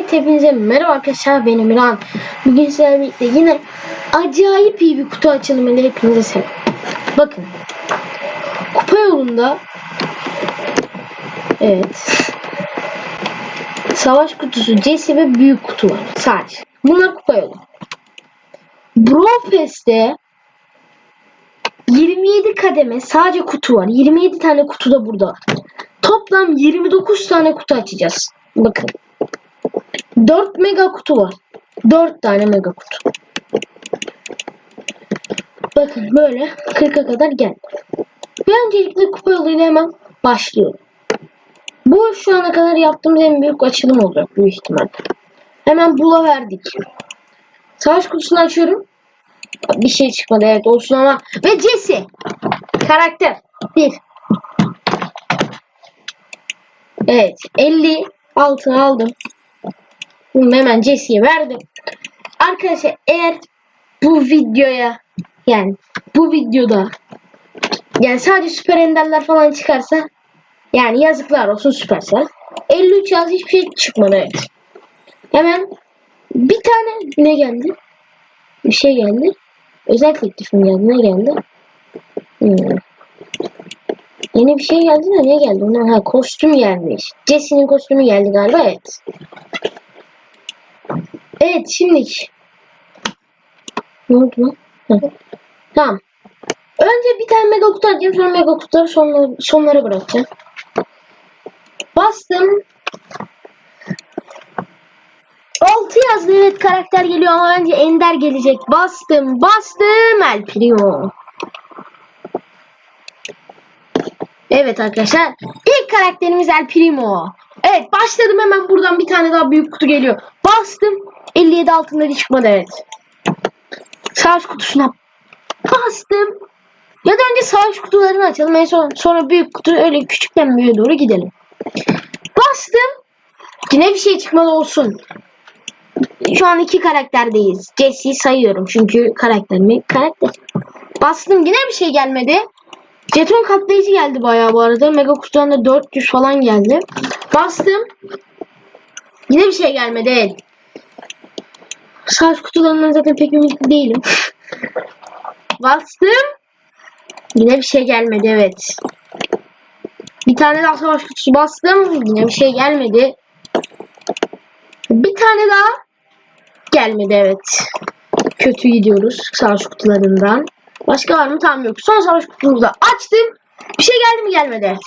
Evet hepinize merhaba arkadaşlar ben Emirhan. Bugün sizlerle birlikte yine acayip iyi bir kutu açılımıyla hepinize selam. Bakın. Kupa yolunda Evet. Savaş kutusu, Jesse ve büyük kutu var. Sadece. Bunlar kupa yolu. Brofest'te 27 kademe sadece kutu var. 27 tane kutu da burada. Toplam 29 tane kutu açacağız. Bakın. 4 mega kutu var. 4 tane mega kutu. Bakın böyle 40'a kadar gel. Ve öncelikle kupa yoluyla hemen başlıyorum. Bu şu ana kadar yaptığımız en büyük açılım olacak büyük ihtimal. Hemen bula verdik. Savaş kutusunu açıyorum. Bir şey çıkmadı evet olsun ama. Ve Jesse. Karakter. Bir. Evet 50 altın aldım. Bunu hemen Jesse'ye verdim. Arkadaşlar eğer bu videoya yani bu videoda yani sadece süper enderler falan çıkarsa yani yazıklar olsun süpersel. 53 yaz hiçbir şey çıkmadı evet. Hemen bir tane ne geldi? Bir şey geldi. Özel teklifim geldi. Ne geldi? Hmm. Yeni bir şey geldi de ne geldi? Ondan ha kostüm gelmiş. Jesse'nin kostümü geldi galiba evet. Evet şimdi ne oldu lan? Hı. Tamam. Önce bir tane mega kutu atacağım sonra mega kutuları sonlara, sonlara bırakacağım. Bastım. 6 yazdı evet karakter geliyor ama bence Ender gelecek. Bastım bastım El Primo. Evet arkadaşlar ilk karakterimiz El Primo. Evet başladım hemen buradan bir tane daha büyük kutu geliyor. Bastım 57 altında bir çıkmadı evet. Savaş kutusuna bastım. Ya da önce savaş kutularını açalım en son sonra büyük kutu öyle küçükten büyüğe doğru gidelim. Bastım. Yine bir şey çıkmadı olsun. Şu an iki karakterdeyiz. Jesse'yi sayıyorum çünkü karakter mi? Karakter. Bastım yine bir şey gelmedi. Jeton katlayıcı geldi bayağı bu arada. Mega kutudan da 400 falan geldi. Bastım. Yine bir şey gelmedi. Evet. Savaş kutularından zaten pek ümitli değilim. Bastım. Yine bir şey gelmedi evet. Bir tane daha savaş kutusu bastım. Yine bir şey gelmedi. Bir tane daha gelmedi evet. Kötü gidiyoruz savaş kutularından. Başka var mı? Tamam yok. Son savaş kutumuzu açtım. Bir şey geldi mi gelmedi evet.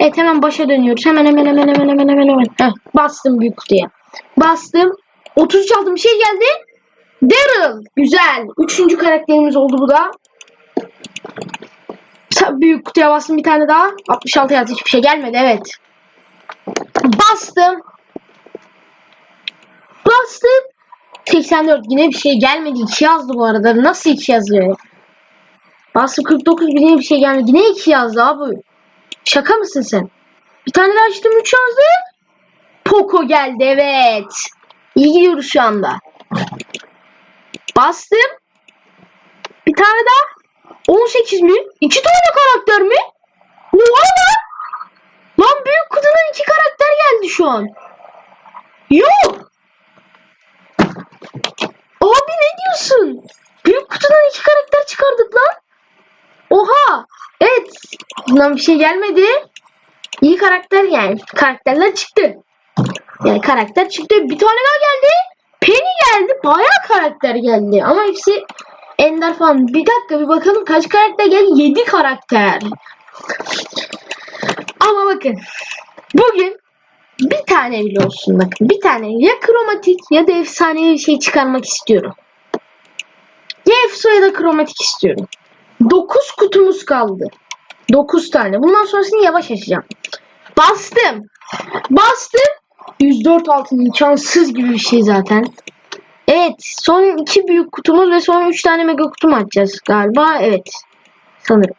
Evet hemen başa dönüyoruz. Hemen hemen hemen hemen hemen hemen hemen. Heh, bastım büyük kutuya. Bastım. 33 aldım bir şey geldi. Daryl. Güzel. Üçüncü karakterimiz oldu bu da. Büyük kutuya bastım bir tane daha. 66 yazdı hiçbir şey gelmedi evet. Bastım. Bastım. 84 yine bir şey gelmedi. 2 yazdı bu arada. Nasıl 2 yazıyor? Bastım 49 yine bir şey gelmedi. Yine 2 yazdı abi. Şaka mısın sen? Bir tane daha açtım 3 yazdı. Poco geldi evet. İyi gidiyoruz şu anda. Bastım. Bir tane daha. 18 mi? 2 tane karakter mi? Oha lan. Lan büyük kutudan 2 karakter geldi şu an. Yok. Abi ne diyorsun? Büyük kutudan 2 karakter çıkardık lan. Oha. Evet. Bundan bir şey gelmedi. İyi karakter yani. Karakterler çıktı. Yani karakter çıktı. Bir tane daha geldi. Penny geldi. Bayağı karakter geldi. Ama hepsi Ender falan. Bir dakika bir bakalım kaç karakter geldi? 7 karakter. Ama bakın. Bugün bir tane bile olsun bakın. Bir tane ya kromatik ya da efsanevi bir şey çıkarmak istiyorum. Ya efso ya da kromatik istiyorum. 9 kutumuz kaldı. 9 tane. Bundan sonrasını yavaş açacağım. Bastım. Bastım. 104 altın imkansız gibi bir şey zaten. Evet. Son iki büyük kutumuz ve son 3 tane mega kutum açacağız galiba. Evet. Sanırım.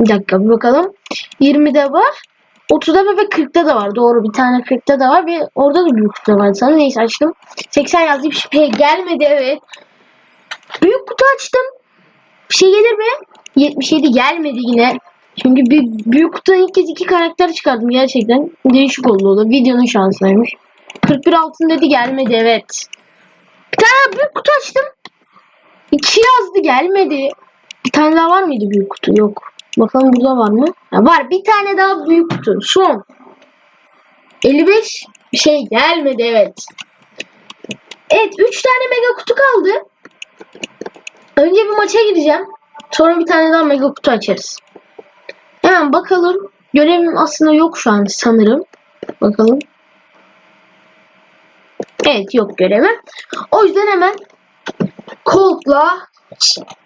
Bir dakika bir bakalım. 20'de var. 30'da ve 40'ta da var. Doğru bir tane 40'ta da var. Bir orada da büyük kutu var sanırım. Neyse açtım. 80 yazdı bir şey gelmedi evet. Büyük kutu açtım. Bir şey gelir mi? 77 gelmedi yine. Çünkü bir büyük kutudan ilk kez iki karakter çıkardım gerçekten. Değişik oldu o da. Videonun şansıymış. 41 altın dedi gelmedi evet. Bir tane büyük kutu açtım. 2 yazdı gelmedi. Bir tane daha var mıydı büyük kutu? Yok. Bakalım burada var mı? Ha, var. Bir tane daha büyük kutu. Son. 55 bir şey gelmedi evet. Evet 3 tane mega kutu kaldı. Önce bir maça gideceğim. Sonra bir tane daha mega kutu açarız. Hemen bakalım. Görevim aslında yok şu an sanırım. Bakalım. Evet yok görevim. O yüzden hemen Colt'la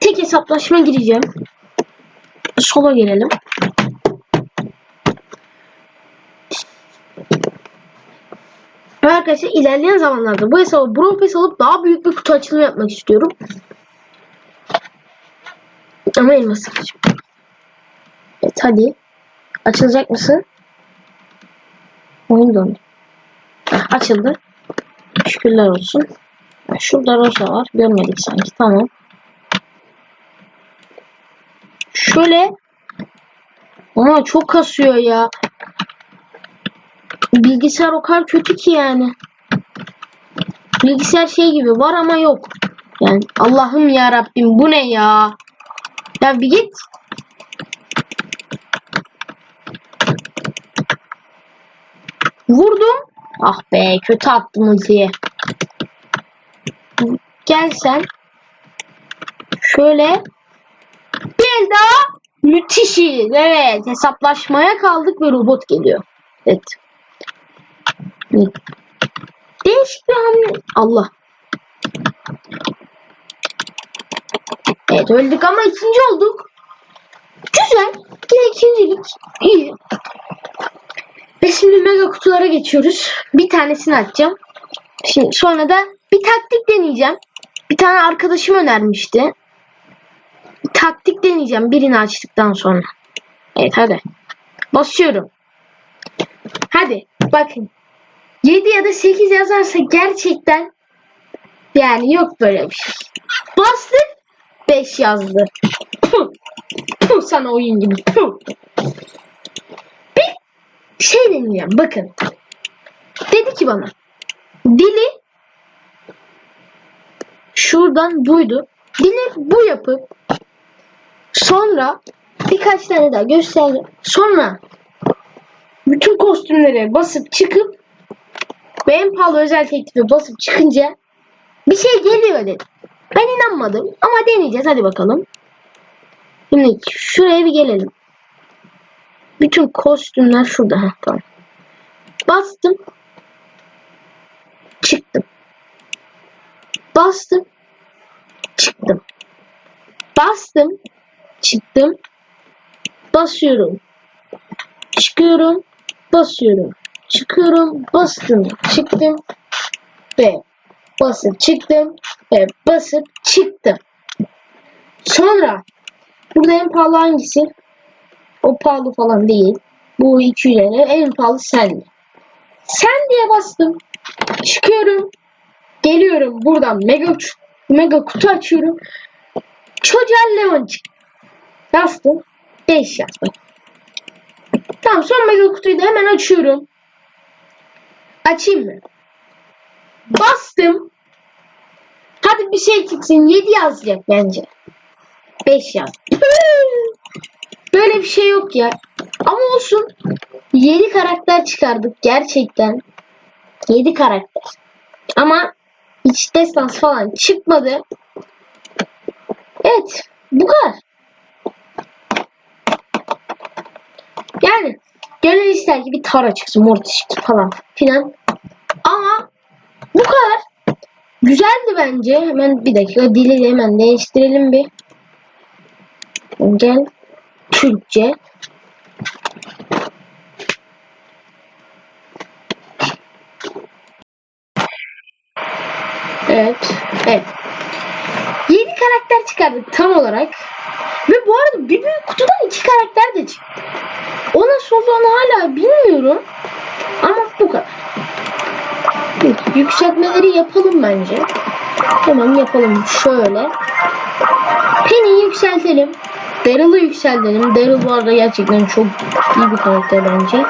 tek hesaplaşma gireceğim. Sola gelelim. Arkadaşlar ilerleyen zamanlarda bu hesabı Pass alıp daha büyük bir kutu açılımı yapmak istiyorum. Ama elmas sıkacağım. Hadi. Açılacak mısın? Oyun dondu. Açıldı. Şükürler olsun. Şurada rosa var. Görmedik sanki. Tamam. Şöyle. Ama çok kasıyor ya. Bilgisayar o kadar kötü ki yani. Bilgisayar şey gibi var ama yok. Yani Allah'ım ya Rabbim bu ne ya? Ya bir git. Vurdum. Ah be kötü attım ultiyi. Gel sen. Şöyle. Bir daha müthişiz. Evet hesaplaşmaya kaldık ve robot geliyor. Evet. Evet. Değişik bir hamle. Allah. Evet öldük ama ikinci olduk. Güzel. Yine ikincilik. İyi. Ve şimdi mega kutulara geçiyoruz. Bir tanesini açacağım. Şimdi sonra da bir taktik deneyeceğim. Bir tane arkadaşım önermişti. Bir taktik deneyeceğim birini açtıktan sonra. Evet hadi. Basıyorum. Hadi bakın. 7 ya da 8 yazarsa gerçekten yani yok böyle bir şey. Bastık 5 yazdı. Puh. Puh sana oyun gibi. Puh. Şey deneyeceğim bakın. Dedi ki bana dili şuradan buydu. Dili bu yapıp sonra birkaç tane daha gösterdim. Sonra bütün kostümlere basıp çıkıp ve en pahalı özel teklife basıp çıkınca bir şey geliyor dedi. Ben inanmadım ama deneyeceğiz hadi bakalım. Şimdi şuraya bir gelelim. Bütün kostümler şurada. Heh, tamam. Bastım. Çıktım. Bastım. Çıktım. Bastım. Çıktım. Basıyorum. Çıkıyorum. Basıyorum. Çıkıyorum. Bastım. Çıktım. Ve basıp çıktım. Ve basıp çıktım. Sonra burada en pahalı hangisi? O pahalı falan değil. Bu 200 lira. En pahalı sen. Sen diye bastım. Çıkıyorum. Geliyorum buradan mega mega kutu açıyorum. Çocuğa Leon çık. Bastım. 5 yazdım. Tamam son mega kutuyu da hemen açıyorum. Açayım mı? Bastım. Hadi bir şey çıksın. 7 yazacak bence. 5 yaz. Böyle bir şey yok ya. Ama olsun. 7 karakter çıkardık gerçekten. 7 karakter. Ama hiç destans falan çıkmadı. Evet. Bu kadar. Yani gönül ister ki bir Tara çıksın. Mortis falan filan. Ama bu kadar. Güzeldi bence. Hemen bir dakika dili hemen değiştirelim bir. Gel. Türkçe. Evet. Evet. Yeni karakter çıkardık tam olarak. Ve bu arada bir büyük kutudan iki karakter de çıktı. O nasıl olduğunu hala bilmiyorum. Ama bu kadar. Yükseltmeleri yapalım bence. Hemen yapalım şöyle. Penny'i yükseltelim. Daryl'ı yükseltelim. Daryl bu arada gerçekten çok iyi bir karakter bence. Ya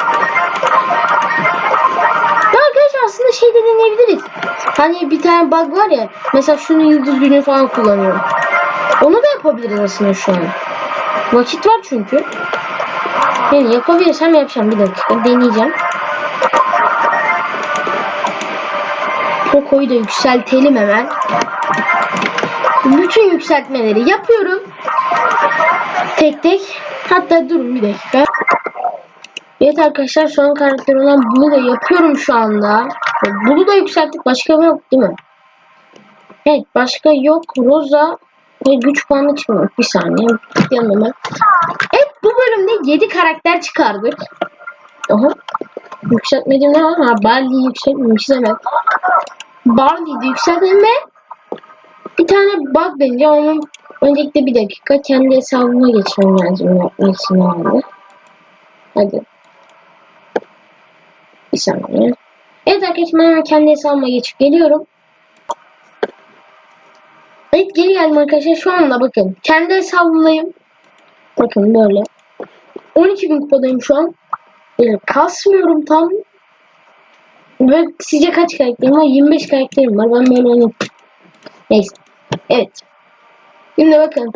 arkadaşlar aslında şey de deneyebiliriz. Hani bir tane bug var ya. Mesela şunu yıldız günü falan kullanıyorum. Onu da yapabiliriz aslında şu an. Vakit var çünkü. Yani yapabilirsem yapacağım. Bir dakika deneyeceğim. Poco'yu da yükseltelim hemen. Bütün yükseltmeleri yapıyorum. Tek tek. Hatta durun bir dakika. Evet arkadaşlar şu an karakter olan bunu da yapıyorum şu anda. Bunu da yükselttik. Başka bir yok değil mi? Evet başka yok. Rosa ve güç puanı çıkmıyor. Bir saniye. Yanıma. Evet bu bölümde 7 karakter çıkardık. Aha. Yükseltmedim ne var? Ha Barley'i yükseltmemişiz hemen. Barley'i de ve bir tane bug bence onun öncelikle bir dakika kendi hesabıma geçmem lazım yapmak için abi. Hadi. Bir saniye. Evet arkadaşlar hemen kendi hesabıma geçip geliyorum. Evet geri geldim arkadaşlar. Şu anda bakın. Kendi hesabımdayım. Bakın böyle. 12 bin kupadayım şu an. Böyle kasmıyorum tam. Ve sizce kaç karakterim var? 25 karakterim var. Ben böyle oynayayım. Neyse. Evet. Şimdi bakın.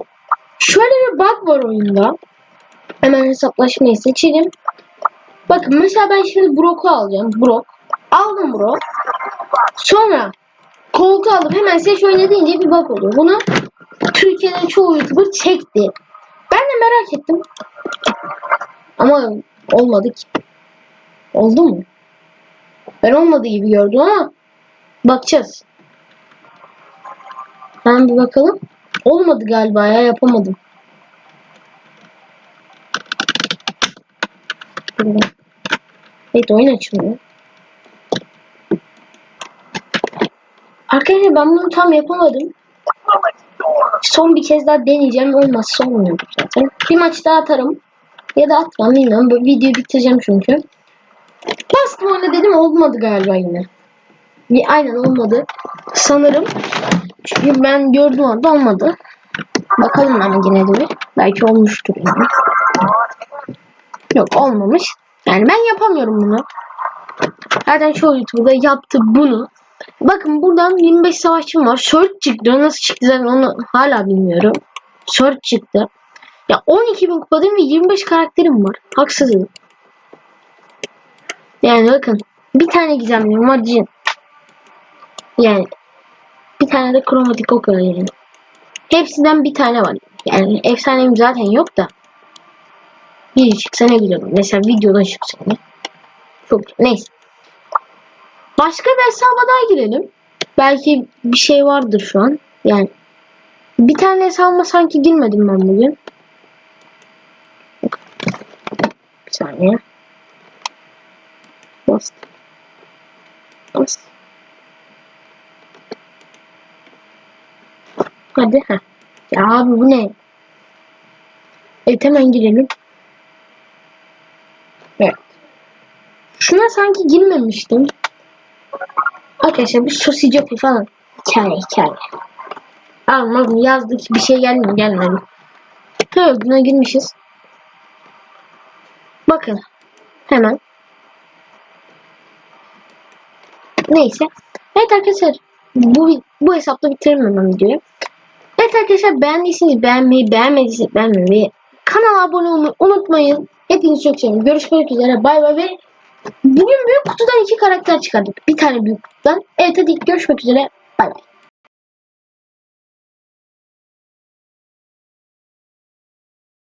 Şöyle bir bug var oyunda. Hemen hesaplaşmayı seçelim. Bakın mesela ben şimdi Brock'u alacağım. Brock. Aldım Brock. Sonra koltuğu alıp hemen seç oyna deyince bir bug oluyor. Bunu Türkiye'de çoğu YouTuber çekti. Ben de merak ettim. Ama olmadı ki. Oldu mu? Ben olmadı gibi gördüm ama bakacağız. Hemen bir bakalım. Olmadı galiba ya yapamadım. Evet oyun açılıyor. Arkadaşlar ben bunu tam yapamadım. Son bir kez daha deneyeceğim. Olmazsa olmuyor zaten. Bir maç daha atarım. Ya da atmam bilmiyorum. Bu videoyu bitireceğim çünkü. Bastım oyna dedim olmadı galiba yine. Bir, aynen olmadı. Sanırım. Çünkü ben gördüğüm anda olmadı. Bakalım ama yine de bir. Belki olmuştur yani. Yok olmamış. Yani ben yapamıyorum bunu. Zaten çoğu YouTube'da yaptı bunu. Bakın buradan 25 savaşçım var. Search çıktı. Nasıl çıktı zaten onu hala bilmiyorum. Search çıktı. Ya 12 bin kupadayım ve 25 karakterim var. Haksızım. Yani bakın. Bir tane gizemliyim var. Yani bir tane de kromatik ok yani. Hepsinden bir tane var. Yani efsanem zaten yok da. Biri çıksa ne güzel olur. Mesela videoda çıksa ne. Çok neyse. Başka bir hesaba daha girelim. Belki bir şey vardır şu an. Yani bir tane hesabıma sanki girmedim ben bugün. Bir saniye. Bas. Bas. Hadi ha. Ya abi bu ne? Evet hemen girelim. Evet. Şuna sanki girmemiştim. Arkadaşlar bir sosicopi falan. Hikaye hikaye. Ama yazdık bir şey gelmiyor gelmedi. Evet buna girmişiz. Bakın. Hemen. Neyse. Evet arkadaşlar. Bu, bu hesapta bitirelim hemen videoyu. Evet arkadaşlar beğendiyseniz beğenmeyi, beğenmediyseniz beğenmeyi, kanala abone olmayı unutmayın. Hepinizi çok seviyorum. Görüşmek üzere. Bay bay ve bugün büyük kutudan iki karakter çıkardık. Bir tane büyük kutudan. Evet hadi görüşmek üzere. Bay bay.